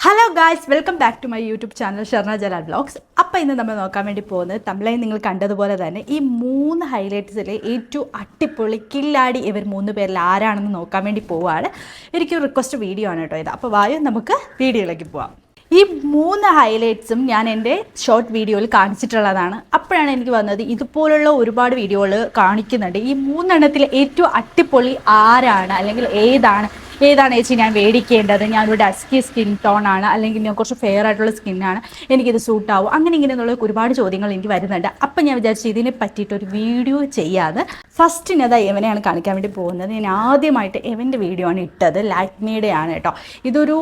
Hello guys welcome back to my YouTube channel Sharna Jalal vlogs അപ്പോൾ ഇന്ന് നമ്മൾ നോക്കാൻ വേണ്ടി പോകുന്നത് തമിഴായി നിങ്ങൾ കണ്ടതുപോലെ തന്നെ ഈ മൂന്ന് ഹൈലൈറ്റ്സിലെ ഏറ്റവും അട്ടിപ്പൊളി കില്ലാടി ഇവർ മൂന്ന് പേരിൽ ആരാണെന്ന് നോക്കാൻ വേണ്ടി പോവുകയാണ്. എനിക്കൊരു റിക്വസ്റ്റ് വീഡിയോ ആണ് കേട്ടോ ഇത്. അപ്പോൾ വായു നമുക്ക് വീഡിയോയിലേക്ക് പോവാം. ഈ മൂന്ന് ഹൈലൈറ്റ്സും ഞാൻ എന്റെ ഷോർട്ട് വീഡിയോയിൽ കാണിച്ചിട്ടുള്ളതാണ്. അപ്പോഴാണ് എനിക്ക് വന്നത് ഇതുപോലുള്ള ഒരുപാട് വീഡിയോകൾ കാണിക്കുന്നുണ്ട്. ഈ മൂന്നെണ്ണത്തിൽ ഏറ്റവും അട്ടിപ്പൊളി ആരാണ് അല്ലെങ്കിൽ ഏതാണ് ഏതാണ് ചേച്ചി ഞാൻ മേടിക്കേണ്ടത് ഞാനൊരു ഡസ്കി സ്കിൻ ടോൺ ആണ് അല്ലെങ്കിൽ ഞാൻ കുറച്ച് ഫെയർ ആയിട്ടുള്ള സ്കിന്നാണ് എനിക്കിത് സൂട്ട് ആവും അങ്ങനെ ഇങ്ങനെ എന്നുള്ള ഒരുപാട് ചോദ്യങ്ങൾ എനിക്ക് വരുന്നുണ്ട്. അപ്പം ഞാൻ വിചാരിച്ചു ഇതിനെ പറ്റിയിട്ടൊരു വീഡിയോ ചെയ്യാതെ ഫസ്റ്റ് അതാ എവനെയാണ് കാണിക്കാൻ വേണ്ടി പോകുന്നത്. ഞാൻ ആദ്യമായിട്ട് എവന്റെ വീഡിയോ ആണ് ഇട്ടത്. ലാക്മിയുടെ ആണ് കേട്ടോ. ഇതൊരു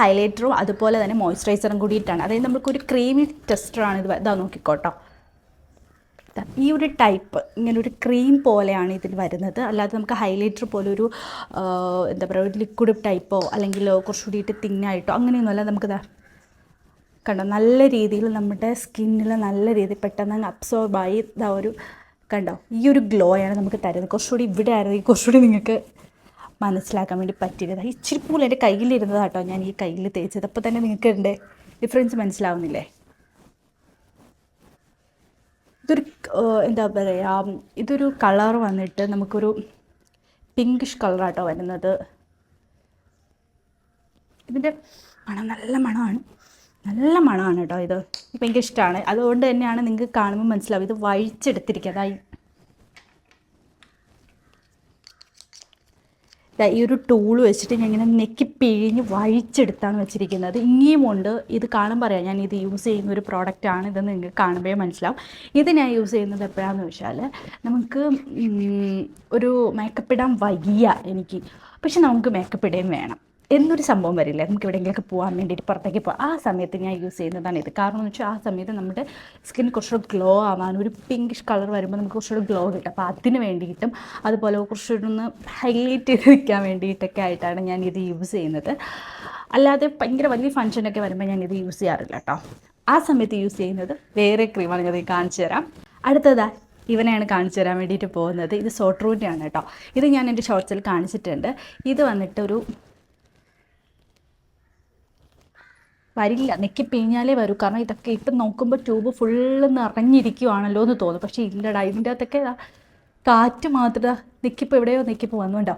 ഹൈലൈറ്ററും അതുപോലെ തന്നെ മോയ്സ്ചറൈസറും കൂടിയിട്ടാണ്. അതായത് നമുക്കൊരു ക്രീമി ടെസ്റ്ററാണ് ഇത്. ഇതാ നോക്കിക്കോട്ടോ. ഈ ഒരു ടൈപ്പ് ഇങ്ങനെ ഒരു ക്രീം പോലെയാണ് ഇതിൽ വരുന്നത്. അല്ലാതെ നമുക്ക് ഹൈലൈറ്റർ പോലെ ഒരു എന്താ പറയുക ഒരു ലിക്വിഡ് ടൈപ്പോ അല്ലെങ്കിൽ കുറച്ചുകൂടിയിട്ട് തിന്നായിട്ടോ അങ്ങനെയൊന്നുമല്ല നമുക്ക് കണ്ടോ നല്ല രീതിയിൽ നമ്മുടെ സ്കിന്നിൽ നല്ല രീതിയിൽ പെട്ടെന്ന് അങ്ങ് അബ്സോർബ് ആയി ഇതാ ഒരു കണ്ടോ ഈ ഒരു ഗ്ലോ ആണ് നമുക്ക് തരുന്നത്. കുറച്ചുകൂടി ഇവിടെ ആയിരുന്നെങ്കിൽ കുറച്ചുകൂടി നിങ്ങൾക്ക് മനസ്സിലാക്കാൻ വേണ്ടി പറ്റിയത്. ഇച്ചിരി പോലും എന്റെ കയ്യിലിരുന്നതാട്ടോ ഞാൻ ഈ കയ്യിൽ തേച്ചത്. അപ്പോൾ തന്നെ നിങ്ങൾക്ക് എന്റെ ഡിഫറൻസ് മനസ്സിലാവുന്നില്ലേ? ഇതൊരു എന്താ പറയുക ഇതൊരു കളർ വന്നിട്ട് നമുക്കൊരു പിങ്കിഷ് കളറാട്ടോ വരുന്നത്. ഇതിന്റെ മണം നല്ല മണമാണ്. നല്ല മണമാണ് കേട്ടോ ഇത്. എനിക്ക് ഇഷ്ടമാണ് അതുകൊണ്ട് തന്നെയാണ് നിങ്ങൾക്ക് കാണുമ്പോൾ മനസ്സിലാവും ഇത് വഴിച്ചെടുത്തിരിക്കുക അതായി ഈ ഒരു ടൂൾ വെച്ചിട്ട് ഞാൻ ഇങ്ങനെ നെക്കി പിഴിഞ്ഞ് വഴിച്ചെടുത്താണ് വെച്ചിരിക്കുന്നത്. ഇനിയും ഉണ്ട്. ഇത് കാണുമ്പോൾ പറയാം ഞാൻ ഇത് യൂസ് ചെയ്യുന്ന ഒരു പ്രോഡക്റ്റാണ് ഇതെന്ന് നിങ്ങൾക്ക് കാണുമ്പോൾ മനസ്സിലാവും. ഇത് ഞാൻ യൂസ് ചെയ്യുന്നത് എപ്പോഴാണെന്ന് വെച്ചാൽ നമുക്ക് ഒരു മേക്കപ്പ് ഇടാൻ വയ്യ എനിക്ക്. പക്ഷെ നമുക്ക് മേക്കപ്പ് ഇടേം വേണം. എന്നൊരു സംഭവം വരില്ലേ. നമുക്ക് എവിടെയെങ്കിലുമൊക്കെ പോകാൻ വേണ്ടിയിട്ട് പുറത്തേക്ക് പോകാം ആ സമയത്ത് ഞാൻ യൂസ് ചെയ്യുന്നതാണ് ഇത്. കാരണം എന്ന് വെച്ചാൽ ആ സമയത്ത് നമ്മുടെ സ്കിൻ കുറച്ചുകൂടെ ഗ്ലോ ആവാൻ ഒരു പിങ്കിഷ് കളർ വരുമ്പോൾ നമുക്ക് കുറച്ചുകൂടെ ഗ്ലോ കിട്ടും. അപ്പോൾ അതിന് വേണ്ടിയിട്ടും അതുപോലെ കുറച്ചുകൂടെ ഒന്ന് ഹൈലൈറ്റ് ചെയ്ത് നിൽക്കാൻ വേണ്ടിയിട്ടൊക്കെ ആയിട്ടാണ് ഞാൻ ഇത് യൂസ് ചെയ്യുന്നത്. അല്ലാതെ ഭയങ്കര വലിയ ഫങ്ഷനൊക്കെ വരുമ്പോൾ ഞാൻ ഇത് യൂസ് ചെയ്യാറില്ല കേട്ടോ ആ സമയത്ത് യൂസ് ചെയ്യുന്നത് വേറെ ക്രീമാണ് ഞാൻ കാണിച്ചു തരാം. അടുത്തതാ ഇവനെയാണ് കാണിച്ചു തരാൻ വേണ്ടിയിട്ട് പോകുന്നത്. ഇത് സോട്ട് റൂട്ടിയാണ് കേട്ടോ ഇത് ഞാൻ എന്റെ ഷോർട്സിൽ കാണിച്ചിട്ടുണ്ട്. ഇത് വന്നിട്ട് ഒരു വരില്ല. നെക്കി പിഴിഞ്ഞാലേ വരൂ. കാരണം ഇതൊക്കെ ഇപ്പം നോക്കുമ്പോൾ ട്യൂബ് ഫുള്ള് നിറഞ്ഞിരിക്കുവാണല്ലോ എന്ന് തോന്നും. പക്ഷേ ഇല്ലടാ ഇതിന്റെ അകത്തൊക്കെ കാറ്റ് മാത്രം നെക്കിപ്പോൾ എവിടെയോ നെക്കിപ്പോൾ വന്നുണ്ടോ.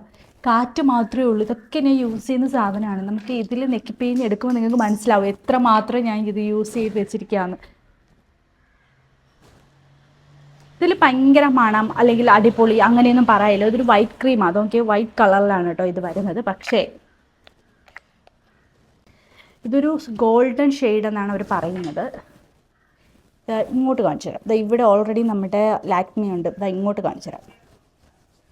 കാറ്റ് മാത്രമേ ഉള്ളൂ. ഇതൊക്കെ ഞാൻ യൂസ് ചെയ്യുന്ന സാധനമാണ്. നമുക്ക് ഇതിൽ നെക്കിപ്പിഴിഞ്ഞ് എടുക്കുമ്പോൾ നിങ്ങൾക്ക് മനസ്സിലാവും എത്ര മാത്രം ഞാൻ ഇത് യൂസ് ചെയ്ത് വെച്ചിരിക്കുകയാണ്. ഇതിൽ ഭയങ്കര മണം അല്ലെങ്കിൽ അടിപൊളി അങ്ങനെയൊന്നും പറയില്ല. ഇതൊരു വൈറ്റ് ക്രീം അതൊക്കെ വൈറ്റ് കളറിലാണ് കേട്ടോ ഇത് വരുന്നത്. പക്ഷേ ഇതൊരു ഗോൾഡൻ ഷെയ്ഡ് എന്നാണ് അവർ പറയുന്നത്. ഇങ്ങോട്ട് കാണിച്ചു തരാം. ഇവിടെ ഓൾറെഡി നമ്മുടെ ലാക്മി ഉണ്ട്. ഇതാ ഇങ്ങോട്ട് കാണിച്ചു തരാം.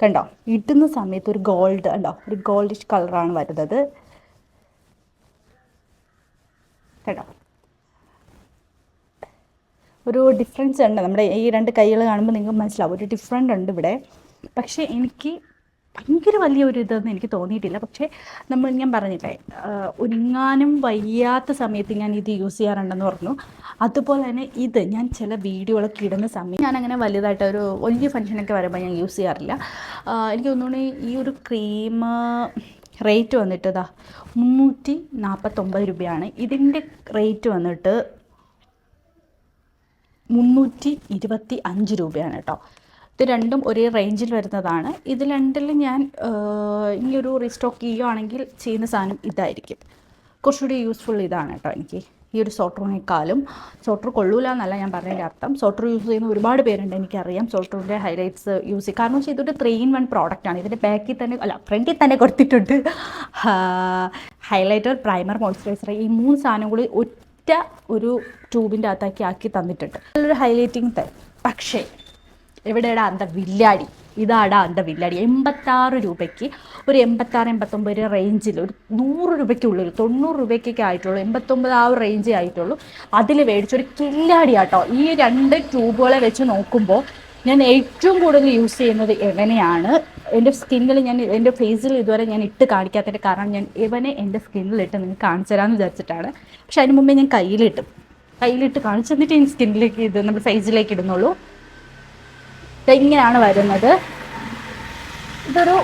കണ്ടോ? ഇടുന്ന സമയത്ത് ഒരു ഗോൾഡ് ഉണ്ടോ ഒരു ഗോൾഡിഷ് കളറാണ് വരുന്നത്. കേട്ടോ ഒരു ഡിഫറൻസ് ഉണ്ട്. നമ്മുടെ ഈ രണ്ട് കൈകൾ കാണുമ്പോൾ നിങ്ങൾക്ക് മനസ്സിലാവും. ഒരു ഡിഫറെന്റ് ഉണ്ട് ഇവിടെ. പക്ഷേ എനിക്ക് ഭയങ്കര വലിയ ഒരു ഇതെന്ന് എനിക്ക് തോന്നിയിട്ടില്ല. പക്ഷേ നമ്മൾ ഞാൻ പറഞ്ഞില്ലേ ഒരുങ്ങാനും വയ്യാത്ത സമയത്ത് ഞാൻ ഇത് യൂസ് ചെയ്യാറുണ്ടെന്ന് പറഞ്ഞു. അതുപോലെ തന്നെ ഇത് ഞാൻ ചില വീഡിയോകളൊക്കെ ഇടുന്ന സമയം ഞാൻ അങ്ങനെ വലുതായിട്ട് ഒരു വലിയ ഫംഗ്ഷനൊക്കെ വരുമ്പോൾ ഞാൻ യൂസ് ചെയ്യാറില്ല. എനിക്ക് തോന്നുന്നു ഈ ഒരു ക്രീം റേറ്റ് വന്നിട്ട് ഇതാ മുന്നൂറ്റി നാൽപ്പത്തൊമ്പത് രൂപയാണ്. ഇതിന്റെ റേറ്റ് വന്നിട്ട് മുന്നൂറ്റി ഇരുപത്തി അഞ്ച് രൂപയാണ് കേട്ടോ. ഇത് രണ്ടും ഒരേ റേഞ്ചിൽ വരുന്നതാണ്. ഇത് രണ്ടിലും ഞാൻ ഇനി ഒരു റീസ്റ്റോക്ക് ചെയ്യുകയാണെങ്കിൽ ചെയ്യുന്ന സാധനം ഇതായിരിക്കും. കുറച്ചുകൂടി യൂസ്ഫുൾ ഇതാണ് കേട്ടോ എനിക്ക് ഈ ഒരു സോട്ടറിനേക്കാളും സോട്ടർ കൊള്ളൂല എന്നല്ല ഞാൻ പറഞ്ഞതിന്റെ അർത്ഥം. സോട്ടർ യൂസ് ചെയ്യുന്ന ഒരുപാട് പേരുണ്ട് എനിക്കറിയാം. സോട്ടറിന്റെ ഹൈലൈറ്റ്സ് യൂസ് ചെയ്യും. കാരണം വെച്ചാൽ ഇതൊരു ത്രീ ഇൻ വൺ പ്രോഡക്റ്റാണ് ഇതിന്റെ ബാക്കിൽ തന്നെ അല്ല ഫ്രണ്ടിൽ തന്നെ കൊടുത്തിട്ടുണ്ട്. ഹൈലൈറ്റർ പ്രൈമർ മോയ്സ്ചറൈസർ ഈ മൂന്ന് സാധനം കൂടി ഒറ്റ ഒരു ട്യൂബിന്റെ അകത്താക്കി ആക്കി തന്നിട്ടുണ്ട്. നല്ലൊരു ഹൈലൈറ്റിംഗ് തരും. പക്ഷേ എവിടെയാടാ അന്ത വില്ലാടി? ഇതാടാ അന്ത വില്ലാടി. എൺപത്താറ് രൂപയ്ക്ക് ഒരു എൺപത്താറ് എൺപത്തൊമ്പത് റേഞ്ചിൽ ഒരു നൂറ് രൂപയ്ക്കുള്ളിൽ തൊണ്ണൂറ് രൂപയ്ക്കൊക്കെ ആയിട്ടുള്ളൂ എൺപത്തൊമ്പത് ആ ഒരു റേഞ്ചേ ആയിട്ടുള്ളൂ. അതിൽ മേടിച്ചൊരു കില്ലാടി ആട്ടോ ഈ രണ്ട് ട്യൂബുകളെ വെച്ച് നോക്കുമ്പോൾ ഞാൻ ഏറ്റവും കൂടുതൽ യൂസ് ചെയ്യുന്നത് എവനെയാണ്? എന്റെ സ്കിന്നിൽ ഞാൻ എന്റെ ഫേസിൽ ഇതുവരെ ഞാൻ ഇട്ട് കാണിക്കാത്തതിന്റെ കാരണം ഞാൻ എവനെ എന്റെ സ്കിന്നിൽ ഇട്ട് നിങ്ങൾക്ക് കാണിച്ചു തരാമെന്ന് വിചാരിച്ചിട്ടാണ്. പക്ഷെ അതിന് മുമ്പേ ഞാൻ കയ്യിലിട്ട്. കയ്യിലിട്ട് കാണിച്ചു തന്നിട്ട് ഞാൻ സ്കിന്നിലേക്ക് ഇത് നമ്മുടെ ഫേസിലേക്ക് ഇടുന്നുള്ളൂ. ഇങ്ങനെയാണ് വരുന്നത്? ഇതൊരു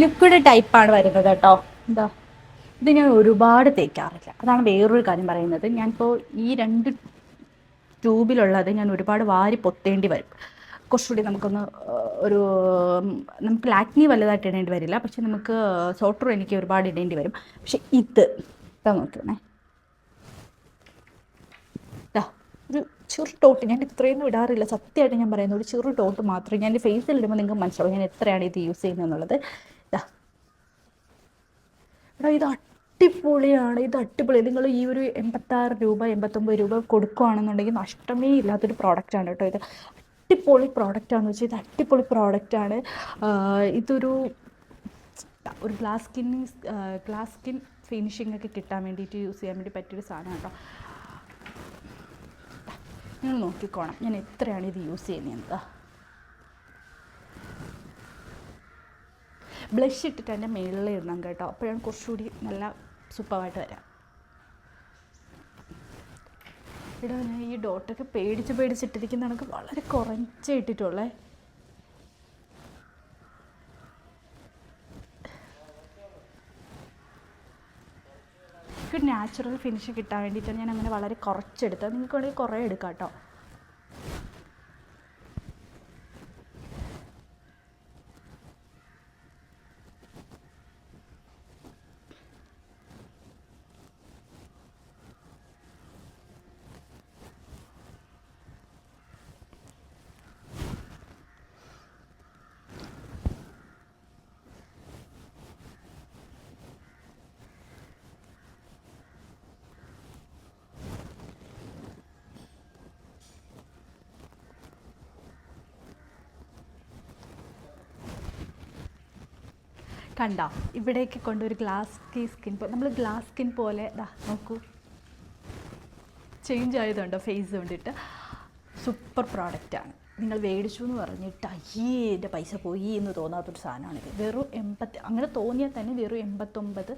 ലിക്വിഡ് ടൈപ്പാണ് വരുന്നത് കേട്ടോ. എന്താ? ഇത് ഞാൻ ഒരുപാട് തേക്കാറില്ല. അതാണ് വേറൊരു കാര്യം പറയുന്നത്. ഞാനിപ്പോൾ ഈ രണ്ട് ട്യൂബിലുള്ളത് ഞാൻ ഒരുപാട് വാരി പൊത്തേണ്ടി വരും. കുറച്ചുകൂടി നമുക്കൊന്ന് ഒരു നമുക്ക് ലാക്നി വലുതായിട്ട് ഇടേണ്ടി വരില്ല. പക്ഷെ നമുക്ക് സോട്ടർ എനിക്ക് ഒരുപാട് ഇടേണ്ടി വരും. പക്ഷെ ഇത് ഇതാ നോക്കണേ ദാ, ഒരു ചെറു ടോട്ട് ഞാൻ ഇത്രയൊന്നും ഇടാറില്ല. സത്യമായിട്ട് ഞാൻ പറയുന്നത് ഒരു ചെറു ടോട്ട് മാത്രം ഞാൻ ഫേസിൽ ഇടുമ്പോൾ നിങ്ങൾക്ക് മനസ്സിലാവും ഞാൻ എത്രയാണ് ഇത് യൂസ് ചെയ്യുന്നത് എന്നുള്ളത്. എടാ ഇത് അടിപൊളിയാണ്. ഇത് അടിപൊളി. നിങ്ങൾ ഈ ഒരു എൺപത്താറ് രൂപ എൺപത്തൊമ്പത് രൂപ കൊടുക്കുകയാണെന്നുണ്ടെങ്കിൽ നഷ്ടമേ ഇല്ലാത്തൊരു പ്രോഡക്റ്റാണ് കേട്ടോ ഇത്. അടിപൊളി പ്രോഡക്റ്റാണെന്ന് വെച്ചാൽ ഇത് അടിപൊളി പ്രോഡക്റ്റാണ് ഇതൊരു ഒരു glass skinning glass skin finishing ഒക്കെ കിട്ടാൻ വേണ്ടിയിട്ട് യൂസ് ചെയ്യാൻ വേണ്ടി പറ്റിയൊരു സാധനമാണ് കേട്ടോ. നിങ്ങൾ നോക്കിക്കോണം. ഞാൻ എത്രയാണ് ഇത് യൂസ് ചെയ്യുന്നത് ബ്ലഷ് ഇട്ടിട്ട് എന്റെ മേളിൽ ഇടണം കേട്ടോ. അപ്പോഴാണ് കുറച്ചുകൂടി നല്ല സൂപ്പറായിട്ട് വരാം. ഇവിടെ ഞാൻ ഈ ഡോട്ടൊക്കെ പേടിച്ച് പേടിച്ചിട്ടിരിക്കുന്ന കണക്ക് വളരെ കുറച്ചേ ഇട്ടിട്ടുള്ളേ. നാച്ചുറൽ ഫിനിഷ് കിട്ടാൻ വേണ്ടിയിട്ടാണ് ഞാൻ അങ്ങനെ വളരെ കുറച്ചെടുത്തത്. നിങ്ങൾക്ക് വേണമെങ്കിൽ കുറേ എടുക്കാം കേട്ടോ. കണ്ടോ? ഇവിടേക്ക് കൊണ്ടൊരു ഗ്ലാസ് കീ സ്കിൻ നമ്മൾ ഗ്ലാസ് സ്കിൻ പോലെ ദാ നോക്കൂ. ചേഞ്ച് ആയതുണ്ടോ? ഫേസ് കൊണ്ടിട്ട്. സൂപ്പർ പ്രോഡക്റ്റാണ് നിങ്ങൾ മേടിച്ചു എന്ന് പറഞ്ഞിട്ട് അയ്യേ എന്റെ പൈസ പോയി എന്ന് തോന്നാത്തൊരു സാധനമാണിത് വെറും എൺപത്തി അങ്ങനെ തോന്നിയാൽ തന്നെ വെറും എൺപത്തൊമ്പത്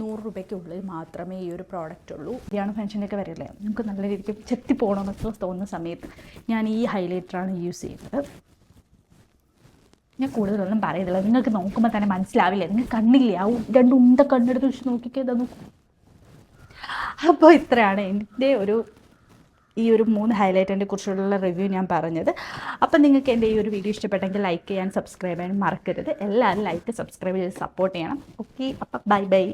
നൂറ് രൂപയ്ക്കുള്ളിൽ മാത്രമേ ഈ ഒരു പ്രോഡക്റ്റ് ഉള്ളൂ. കല്യാണ ഫംഗ്ഷനൊക്കെ വരില്ലേ നമുക്ക് നല്ല രീതിക്ക് ചെത്തി പോകണമെന്നൊക്കെ തോന്നുന്ന സമയത്ത് ഞാൻ ഈ ഹൈലൈറ്ററാണ് യൂസ് ചെയ്യുന്നത്. ഞാൻ കൂടുതലൊന്നും പറയുന്നില്ല നിങ്ങൾക്ക് നോക്കുമ്പോൾ തന്നെ മനസ്സിലാവില്ല? നിങ്ങൾ കണ്ണില്ലേ? ആ രണ്ടു ഉണ്ട കണ്ണെടുത്ത് വെച്ച് നോക്കിക്കേ നോക്കൂ അപ്പോൾ ഇത്രയാണ് എന്റെ ഒരു ഈ ഒരു മൂന്ന് ഹൈലൈറ്റിനെ കുറിച്ചുള്ള റിവ്യൂ ഞാൻ പറഞ്ഞത്. അപ്പം നിങ്ങൾക്ക് എന്റെ ഈ ഒരു വീഡിയോ ഇഷ്ടപ്പെട്ടെങ്കിൽ ലൈക്ക് ചെയ്യാൻ സബ്സ്ക്രൈബ് ചെയ്യാൻ മറക്കരുത്. എല്ലാവരും ലൈക്ക് സബ്സ്ക്രൈബ് ചെയ്ത് സപ്പോർട്ട് ചെയ്യണം. ഓക്കെ അപ്പം ബൈ ബൈ.